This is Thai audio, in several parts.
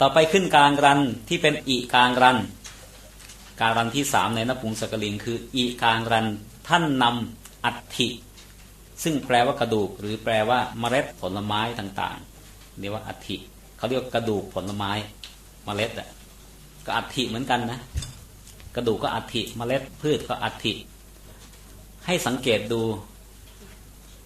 ต่อไปขึ้นกลางรันที่เป็นอีกลางรันกลางรันที่สามในนปุงสกลิงคืออีกลางรันท่านนำอัฐิซึ่งแปลว่ากระดูก หรือแปลว่าเมล็ดผลไม้ต่างๆเรียกว่าอัฐิเขาเรียกกระดูกผลไม้เมล็ดอะก็อัฐิเหมือนกันนะ กระดูกก็อัฐิเมล็ดพืชก็อัฐิให้สังเกตดู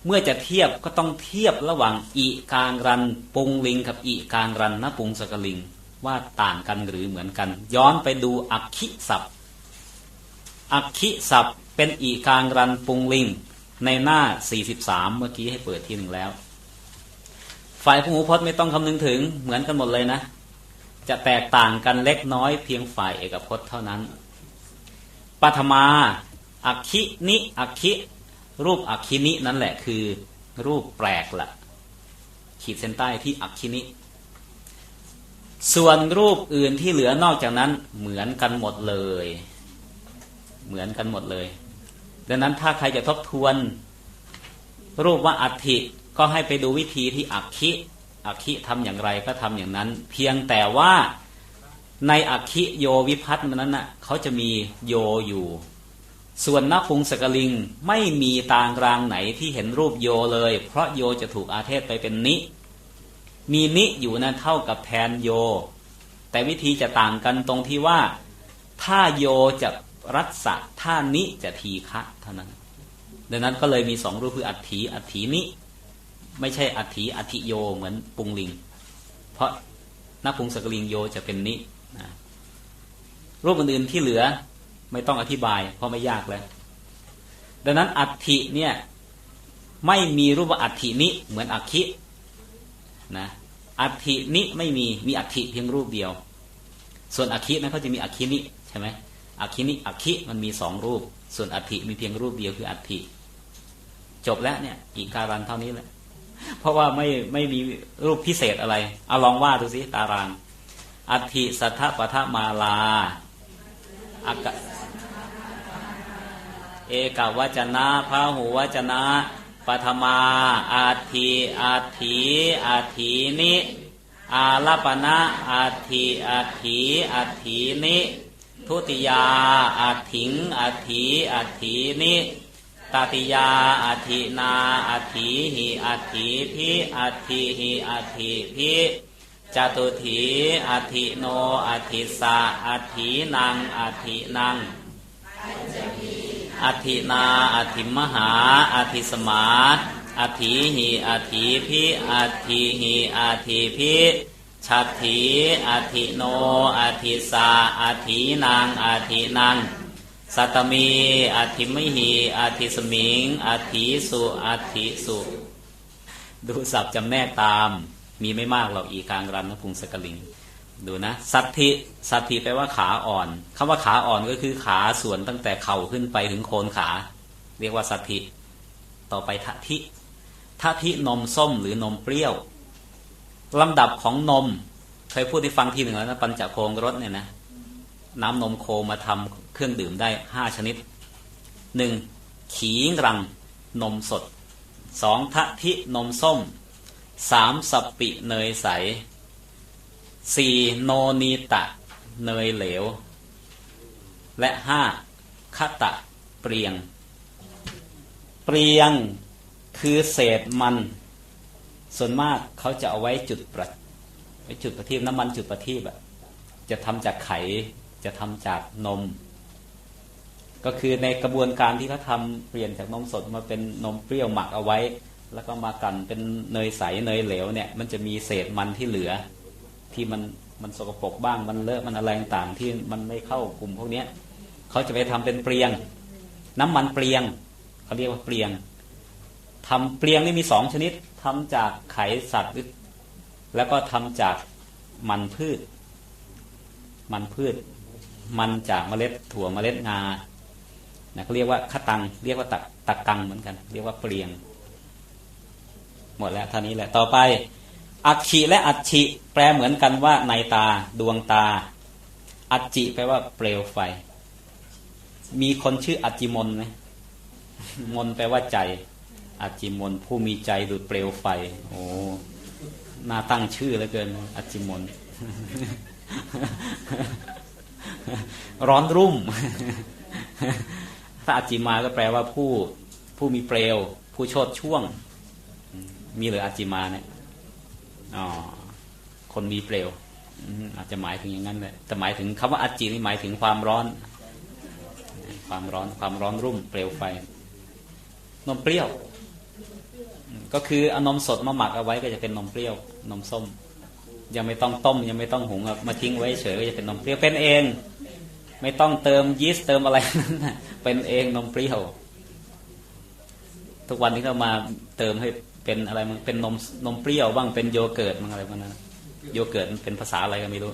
เมื่อจะเทียบก็ต้องเทียบระหว่างอีกางรันปุงลิงกับอีกางรันนปุงสกลิง ว่าต่างกันหรือเหมือนกัน ย้อนไปดูอักขิศัพท์อักขิศัพท์เป็นอีกางรันปุงลิง ในหน้า 43 เมื่อกี้ให้เปิดทีหนึ่งแล้ว ฝ่ายผู้หูพจน์ไม่ต้องคำนึงถึงเหมือนกันหมดเลยนะ จะแตกต่างกันเล็กน้อยเพียงฝ่ายเอกพจน์เท่านั้นปัทมาอักขินิอักขิ รูปอักขินินั่นแหละคือรูปแปลกละขีดเส้นใต้ที่อักขินิ ส่วนรูปอื่นที่เหลือนอกจากนั้นเหมือนกันหมดเลย เหมือนกันหมดเลย ดังนั้นถ้าใครจะทบทวน รูปว่าอัฐิก็ให้ไปดูวิธีที่อักขิอักขิทำอย่างไรก็ทำอย่างนั้น เพียงแต่ว่าในอักขิโยวิพัฒน์นั้นน่ะเขาจะมีโยอยู่ ส่วนนปุงสกลิงไม่มีตางรางไหนที่เห็นรูปโยเลย เพราะโยจะถูกอาเทศไปเป็นนิ มีนิอยู่นั้นเท่ากับแทนโย แต่วิธีจะต่างกันตรงที่ว่า ถ้าโยจะรัศะถ้านิจะทีฆะเท่านั้น ดังนั้นก็เลยมีสองรูปคืออัฏฐีอัฏฐีนิ ไม่ใช่อัฏฐีอัฐิโยเหมือนปุงลิง เพราะนปุงสกลิงโยจะเป็นนินะรูปอื่นๆที่เหลือ ไม่ต้องอธิบาย เพราะไม่ยากแล้วดังนั้นอัฐิเนี่ยไม่มีรูปว่าอัฐินิเหมือนอักขินะอัฐินิไม่มีมีอัฐิเพียงรูปเดียว ส่วนอักขินั้นเขาจะมีอักขินิใช่ไหมอักขินิอักขิมันมีสองรูป ส่วนอัฐิมีเพียงรูปเดียวคืออัฐิจบแล้วเนี่ย อีกการันเท่านี้แหละเพราะว่าไม่ไม่มีรูปพิเศษอะไรเอาลองว่าดูสิตารางอัฐิสัทธปทมาลา อากเอกวจนะพระหูวจนะปฐมาอาทิอาทิอาทินิอาลปนะอาทิอาทิอาทินิทุติยาอาถิงอาทิอาทินิตติยาอาทินาอาทิหิอาทิพิอาทิหิอาทิพิ จตุถีอาทิโนอาทิสาอาทินังอาทินังอาทินาอาทิมหาอาทิสมาอาทิหิอาทิพิอาทิหิอาทิพิชัตถีอาทิโนอาทิสาอาทินางอาทินังสัตมีอาทิมิหิอาทิสมิงอาทิสุอาทิสุ ดูสับจำแนกตาม มีไม่มากหรอกอีกลางรันนพุงสกลิง ดูนะ สัตถิสัตถิแปลว่าขาอ่อนคำว่าขาอ่อนก็คือขาส่วนตั้งแต่เข่าขึ้นไปถึงโคนขา เรียกว่าสัตถิต่อไปทัทิทัทินมส้มหรือนมเปรี้ยวลำดับของนม เคยพูดที่ฟังทีหนึ่งแล้วนะปัญจโคงรสเนี่ยนะน้ำนมโคมาทำเครื่องดื่มได้ห้าชนิดหนึ่งขีรัง นมสดสองทะทินมส้ม สามสปิเนยใสสี่โนนีตะ เนยเหลว และห้าคตะเปรียง เปรียงคือเศษมัน ส่วนมากเขาจะเอาไว้จุดประไว้จุดประทีปน้ำมันจุดประทีปอะจะทำจากไขจะทำจากนม ก็คือในกระบวนการที่เขาทำเปลี่ยนจากนมสดมาเป็นนมเปรี้ยวหมักเอาไว้ แล้วก็มากันเป็นเนยใสเนยเหลวเนี่ย มันจะมีเศษมันที่เหลือ ที่มันมันสกปรกบ้างมันเลอะมันอะไรต่างที่มันไม่เข้ากลุ่มพวกเนี้ยเขาจะไปทำเป็นเปลียง น้ำมันเปลียงเขาเรียกว่าเปลียงทำเปลียงนี่มีสองชนิดทำจากไขสัตว์ แล้วก็ทำจากมันพืช มันพืช มันจากเมล็ดถั่วเมล็ดงานะเขาเรียกว่าขตัง เรียกว่าตักตักกังเหมือนกัน เรียกว่าเปลียง หมดแล้วเท่านี้แหละต่อไป อักขิและอัจฉิแปลเหมือนกันว่าในตาดวงตา อัจจิแปลว่าเปลวไฟ มีคนชื่ออัจจิมนไหมมนแปลว่าใจ อัจจิมนผู้มีใจดุดเปลวไฟ โอ้น่าตั้งชื่อเหลือเกิน อัจจิมนร้อนรุ่ม ถ้าอาจิมาก็แปลว่าผู้ผู้มีเปลว ผู้ชดช่วง มีหรืออาจิมาเนี่ยอ๋อคนมีเปลวอืมอาจจะหมายถึงอย่างนั้นแหละแต่หมายถึงคำว่าอาจินี่หมายถึงความร้อน ความร้อนความร้อนรุ่มเปลวไฟนมเปรี้ยว ก็คือเอานมสดมาหมักเอาไว้ก็จะเป็นนมเปรี้ยว นมส้ม ยังไม่ต้องต้ม ยังไม่ต้องหุงมาทิ้งไว้เฉยก็จะเป็นนมเปรี้ยวเป็นเอง ไม่ต้องเติมยีสต์เติมอะไรนั้นน่ะเป็นเองนมเปรี้ยว ทุกวันนี้ก็มาเติมให้ เป็นอะไรมันเป็นนมนมเปรี้ยวบ้างเป็นโยเกิร์ตบ้างอะไรบ้างนะโยเกิร์ตเป็นภาษาอะไรก็ไม่รู้